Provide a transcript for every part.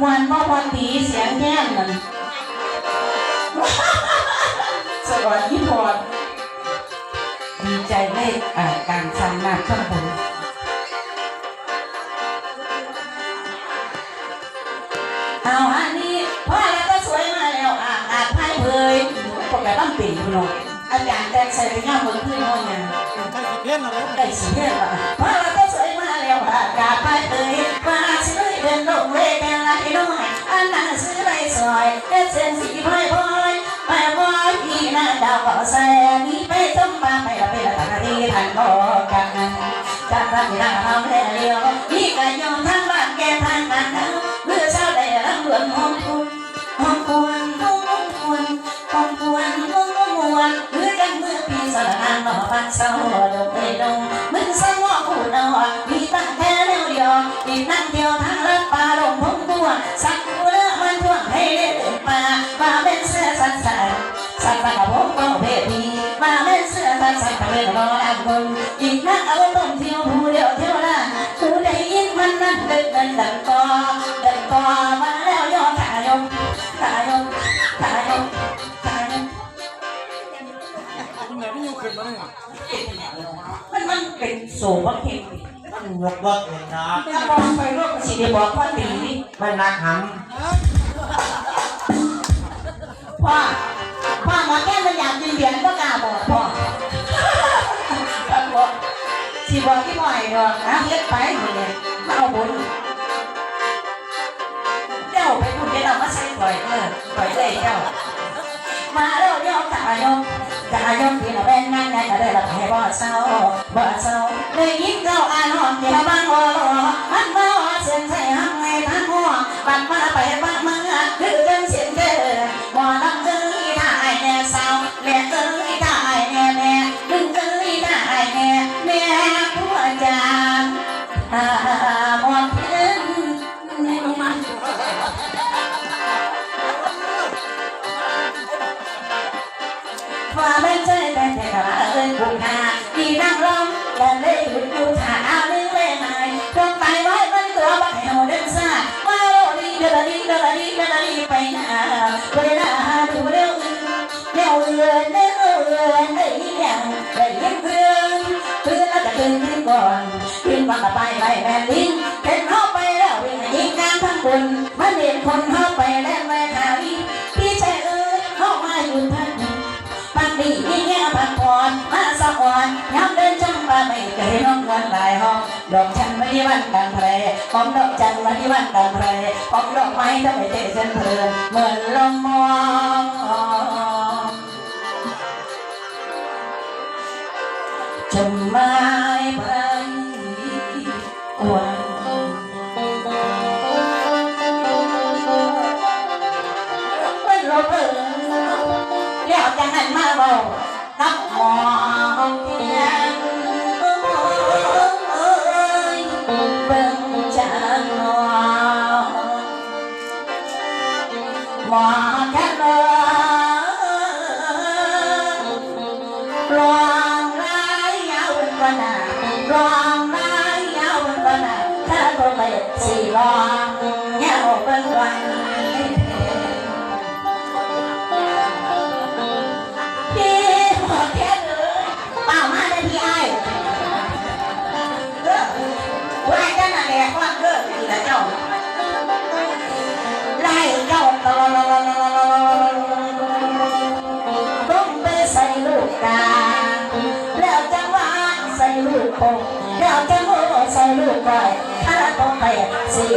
มวนบ่พอตีเสียงแง่นนั่นสวัสดีพรดีใจในอ่าการสร้างนาคข้างบนเอาอันนี้พ่อแล้วก็สวยมาแล้วอ่าอาไพ่เผยปกติต้องเป็นคุณน้องอาจารย์แต่ใส่ไปย่าเมืองขึ้นห้องยังใช่สิเพี้ยนอะไรได้สิเพื่อนว่าพ่อเราก็สวยมาแล้วอากาศไปเอ่ย เอเซนสีพลอยพลอยไปว่าพี่นาดาวก็แซ่นี่ไปจมปาไปละไปละตาดีทันบอกกันจากทางที่นั่งทำแล้วเลี้ยวนี่ก็ยอมทางบ้านแกทางกันเมื่อเช้าได้รำรวนหอมคุณหอมควรหอมควรหอมควรหอมมวนเมื่อกันเมื่อปีสารนางหน่อพันเศร้าดงไปดงมึงสมองผู้นอมีตั้งแค่แสันสันกับเป็นรออังบนอีกนั่งเอาต้มเที่ยวผู้เดียวเที่ยวละผู้ได้ยินมันนั่งเดินเดินดังกอดินกอมาแล้วย่อขายมขายมขายมขายมคุณไหนไม่ยังขึ้นมาเนี่ยมันมันเป็นโซ่ว่าเข็มมันยกเลิกเองนะถ้ามองไปรอบสิได้บอกว่าตีไม่นักหพ่อพ่อหมอแก้มมันอยากกินเหรียญก็กล้าบอกพ่อ สิบอกที่บ่อยดอกนะเล็กไปหมดเลยมาเอาบุญเจ้าไปพูดเดี๋ยวเรามาใส่ปล่อยเออปล่อยเลยเจ้ามาแล้วเดี๋ยวกายงกายงที่เราเป็นงานงานก็ได้รับให้บ่เศร้าบ่เศร้าได้ยินเจ้าอ่านห้องที่เราบ้างอ๋อมันมาว่าเสียงใส่ ก่อนขึ้นมากับไปไล่แม่ลิ้นเห็นเข้าไปแล้ววิ่งยิงการทั้งบนมันเห็นคนเข้าไปแล้วแม่ขาวิพี่ชายเอ้ยเข้ามาอยู่ท่านปักดีนี่แง่ปักก่อนมาสะอ่อนย้ำเดินจังมาไม่เคยน้องวันหลายห้องดอกจันไม่ได้วันกันแพรของดอกจันไม่ได้วันกันแพรของดอกไม้ถ้าไมเตะเส้นเพลินเหมือนลมมอง ไม้ไพรวัน ถ้าตัวไปสี่ลองยาเป็นวันพี่หมอแค่เลยเปล่ามาเลยพี่ไอ้เออไล่กันอะไรว่าเกิดอีกแล้วเจ้าไล่เจ้าตลอต้องไปใส่ลูกกาแล้วจังหวะใส่ลูกคง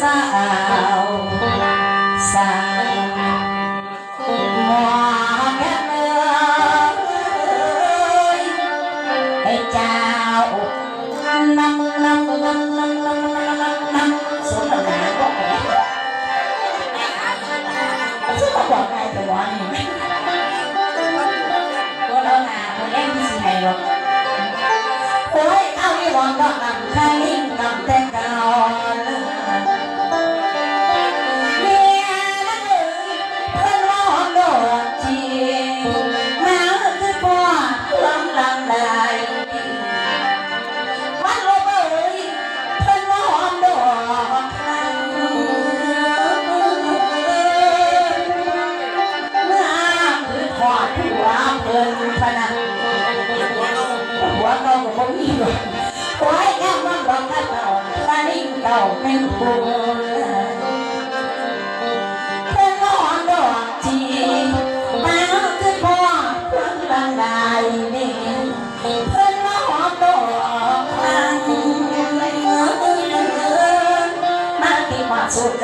สาวสาว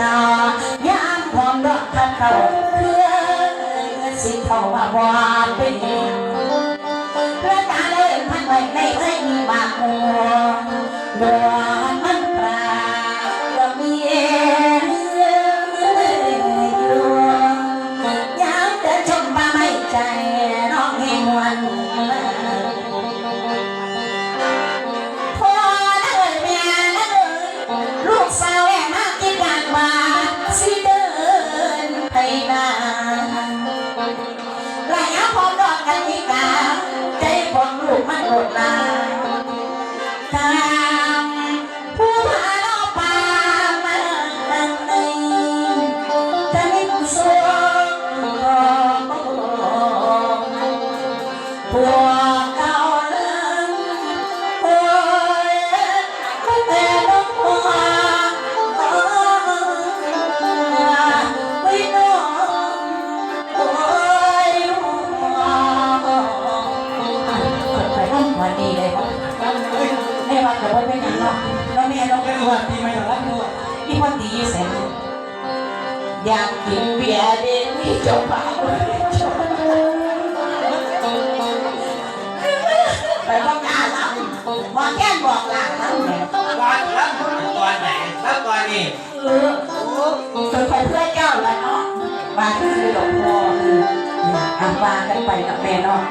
มาสุดดายามหอมดอกทันเขาเพื่อสิเขามาวานเป็นเพื่อตาเลยพันไว้ในเอ้ยมีบากหัวดว พร้อมดอกกันอีกาใจของลูกมันหมดลาตามผู้พาเราป่ามาตั้งในจะมีผู้สวงพวก ม่ต้องเรื่องวันปีใหม่ต้อนรับด้วยพี่พ่อตีอยู่แสนอยากกินเบียร์เด็กนี่จบปากเลยไปบอกงานแล้วบอกแก้มบอกหลังแล้วแม่วันรับตอนไหนรับตอนนี้เออเคยไปเพื่อเจ้าแล้วเนาะมาคือหลวงพ่อคืออะวางกันไปกับแม่เนาะ